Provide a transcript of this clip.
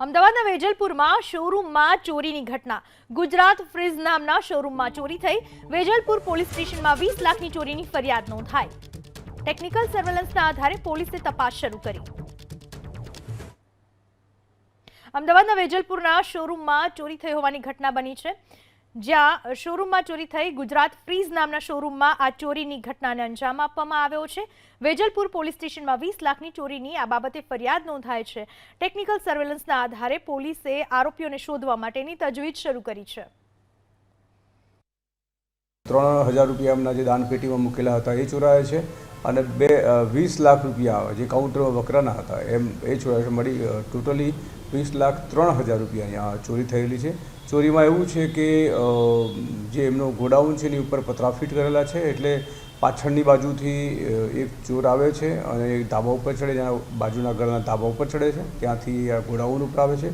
અમદાવાદના વેજલપુરમાં શોરૂમમાં ચોરીની ઘટના. ગુજરાત ફ્રીઝ નામના શોરૂમમાં ચોરી થઈ. વેજલપુર પોલીસ સ્ટેશનમાં વીસ લાખની ચોરીની ફરિયાદ નોંધાઈ. ટેકનિકલ સર્વેલન્સના આધારે પોલીસે તપાસ શરૂ કરી. અમદાવાદના વેજલપુરના શોરૂમમાં ચોરી થઈ હોવાની ઘટના બની છે. જ્યાં શોરૂમમાં ચોરી થઈ ગુજરાત ફ્રીઝ નામના શોરૂમમાં આ ચોરીની ઘટનાને અંજામ આપવામાં આવ્યો છે. વેજલપુર પોલીસ સ્ટેશનમાં વીસ લાખની ચોરીની આ બાબતે ફરિયાદ નોંધાય છે. ટેકનિકલ સર્વેલન્સના આધારે પોલીસે આરોપીઓને શોધવા માટેની તજવીજ શરૂ કરી છે. ત્રણ હજાર રૂપિયા એમના જે દાનપેટીમાં મૂકેલા હતા એ ચોરાયા છે અને બે વીસ લાખ રૂપિયા જે કાઉન્ટરમાં વકરાના હતા એમ એ ચોરાયા મળી ટોટલી વીસ લાખ ત્રણ હજાર રૂપિયાની આ ચોરી થયેલી છે. ચોરીમાં એવું છે કે જે એમનો ગોડાઉન છે એની ઉપર પતરા ફિટ કરેલા છે, એટલે પાછળની બાજુથી એક ચોર આવે છે અને એ ધાબા ઉપર ચડે જ્યાં બાજુના ઘરના ધાબા ઉપર ચડે છે. ત્યાંથી આ ગોડાઉન ઉપર આવે છે.